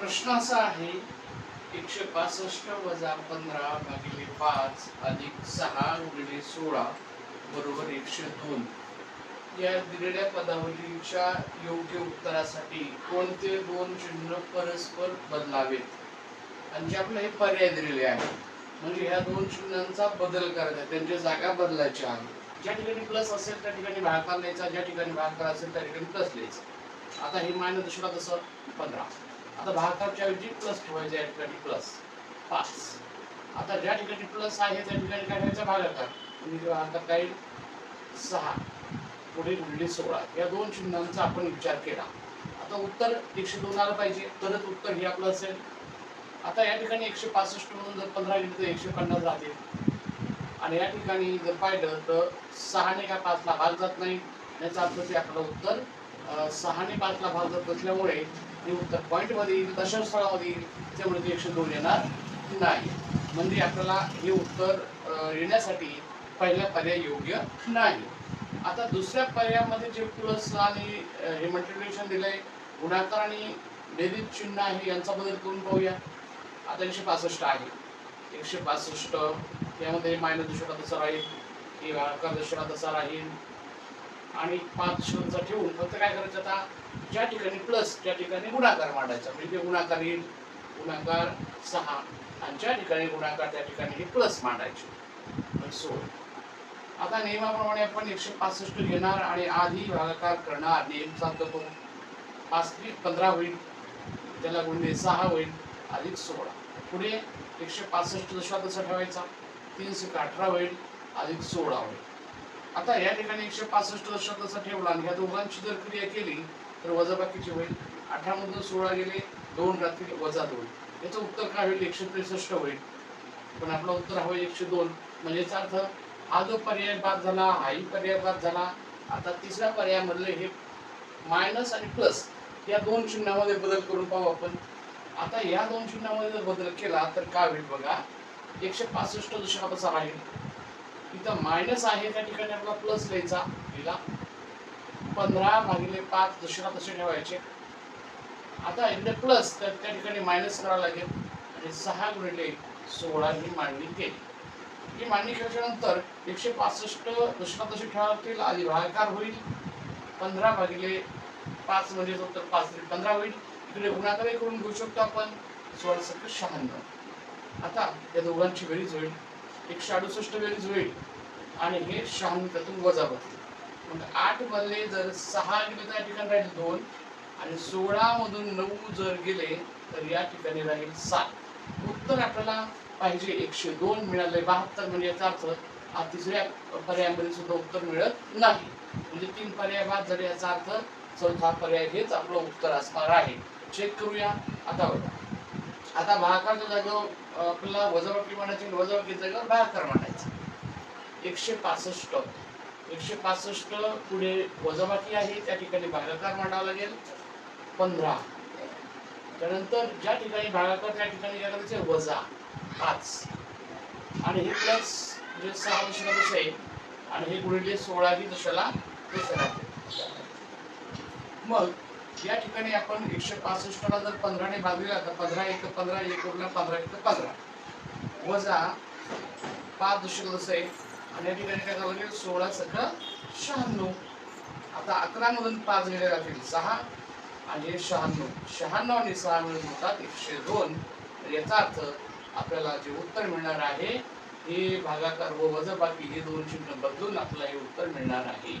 प्रश्न असा आहे एकशे पासष्ट वजा पंधरा भागिले पाच अधिक सहा गुणिले सोळा बरोबर एकशे दोन. या दिलेल्या पदावलीच्या योग्य उत्तरासाठी कोणते दोन चिन्ह परस्पर बदलावेत? आणि जे आपले हे पर्याय दिलेले आहेत म्हणजे ह्या दोन चिन्हांचा बदल करायचा आहे, त्यांच्या जागा बदलायच्या आहेत. ज्या ठिकाणी प्लस असेल त्या ठिकाणी भागाकार लिहायचा ज्या ठिकाणी भागाकार असेल त्या ठिकाणी प्लस लिहायचा. आता हे मायनस दुसरा तसं पंधरा. आता भागाच्या ऐवजी प्लस ठेवायचं या ठिकाणी प्लस पाच. आता ज्या ठिकाणी प्लस आहे त्या ठिकाणी काय ठेवायचा भागाकार. म्हणजे भागाकार काय? सहा. पुढे गुणिले सोळा. या दोन चिन्हांचा आपण विचार केला. आता उत्तर एकशे दोन आलं पाहिजे. तरच उत्तर हे आपलं असेल. आता या ठिकाणी एकशे पासष्ट म्हणून जर पंधरा गेले तर एकशे पन्नास राहतील. आणि या ठिकाणी जर पाहिलं तर सहाने का पाचला भाग जात नाही? याचा अर्थ ते आपलं उत्तर सहाने पाचला भाग जात असल्यामुळे आणि उत्तर पॉईंटमध्ये येईल दशांश येईल त्यामुळे ते एकशे दोन येणार नाही. म्हणजे आपल्याला हे उत्तर येण्यासाठी पहिला पर्याय योग्य नाही. आता दुसऱ्या पर्यायामध्ये जे प्लस आणि हे मल्टिप्लिकेशन दिलंय गुणाकार आणि बेरीज चिन्ह आहे यांचा बदल करून पाहूया. आता एकशे पासष्ट आहे. एकशे पासष्ट यामध्ये मायनस दुसरा तसा राहील किंवा भागाकार दुसरा तसा राहील आणि पाच शून्यचा ठेवून फक्त काय करायचं आता? ज्या ठिकाणी प्लस त्या ठिकाणी गुणाकार मांडायचा. म्हणजे गुणाकार येईल गुणाकार सहा आणि ज्या ठिकाणी गुणाकार त्या ठिकाणी हे प्लस मांडायचे. सोड. आता नियमाप्रमाणे आपण एकशे पासष्ट घेणार आणि आधी भागाकार करणार. नियम सांगतो तो पाच पंधरा होईल. त्याला गुणले सहा होईल. अधिक सोळा. पुढे एकशे पासष्ट दशा तसा ठेवायचा. तीनशे अठरा होईल. अधिक सोळा होईल. आता या ठिकाणी एकशे पासष्ट दशा तसा ठेवला आणि ह्या दोघांची जर क्रिया केली तर वजाबाकीची होईल. अठरा मधून सोळा गेले दोन रात्री वजा दोन. याचं उत्तर काय होईल? एकशे त्रेसष्ट होईल. पण आपलं उत्तर हवं एकशे दोन. म्हणजे याचा अर्थ हा जो पर्याय बाद झाला हाही पर्याय बाद झाला. आता तिसऱ्या पर्यायामधले हे मायनस आणि प्लस या दोन चिन्हामध्ये बदल करून पाहू आपण. आता या दोन चिन्हामध्ये जर बदल केला तर काय होईल बघा? एकशे पासष्ट दुसरा कसा राहील? इथं मायनस आहे त्या ठिकाणी आपला प्लस लिहायचा लिहिला पंधरा भागिले पाच दुसरा तसे ठेवायचे. आता इकडे प्लस तर त्या ठिकाणी मायनस करावं लागेल. आणि सहा गुणिले सोळा ही मांडणी केली. ही मांडणी केल्याच्यानंतर एकशे पासष्ट दुसरा तसे ठेवावं लागतील आधी भागाकार होईल. पंधरा भागिले पाच म्हणजे तर पाच ते पंधरा होईल. इकडे गुणाकारही करून घेऊ शकतो आपण. सोळा सत्तर शहाण्णव. आता या दोघांची बेरीज होईल. एकशे अडुसष्ट बेरीज होईल आणि हे शहाण्णव वजा होतील मग आठ मधले जर सहा गेले तर या ठिकाणी राहील दोन. आणि सोळा मधून नऊ जर गेले तर या ठिकाणी राहील सात. उत्तर आपल्याला पाहिजे एकशे दोन मिळाले बहात्तर म्हणजे याचा अर्थ हा तिसऱ्या पर्यायामध्ये सुद्धा उत्तर मिळत नाही. म्हणजे तीन पर्याय बाद झाले याचा अर्थ चौथा पर्याय हेच आपलं उत्तर असणार आहे. चेक करूया. आता बघा. आता भागाकारच्या जागेवर आपल्याला वजाबाकी मांडायची आणि वजाबाकी जागेवर भागाकार मांडायचा एकशे पासष्ट. एकशे पासष्ट पुढे वजाबाकी आहे त्या ठिकाणी भागाकार मांडावा लागेल. पंधरा. त्यानंतर ज्या ठिकाणी भागाकार त्या ठिकाणी काय करायचे म्हणजे वजा पाच. आणि हे प्लस म्हणजे सहा दशला कसं आहे आणि हे गुणिले सोळावी दशला दशाला कसं राहते मग या ठिकाणी आपण एकशे पासष्टला जर पंधराने भागलेला तर पंधरा एक पंधरा एक उरला पंधरा एक पंधरा. वजा पाच दशक जसं आहे आणि या ठिकाणी काय करावं लागेल सोळा सगळं शहाण्णव. आता अकरामधून पाच गेले राहतील सहा आणि शहाण्णव. शहाण्णव आणि सहा मिळून होतात एकशे दोन. याचा अर्थ आपल्याला जे उत्तर मिळणार आहे हे भागाकार व वजबाकी हे दोन चिन्ह बदलून आपल्याला हे उत्तर मिळणार आहे.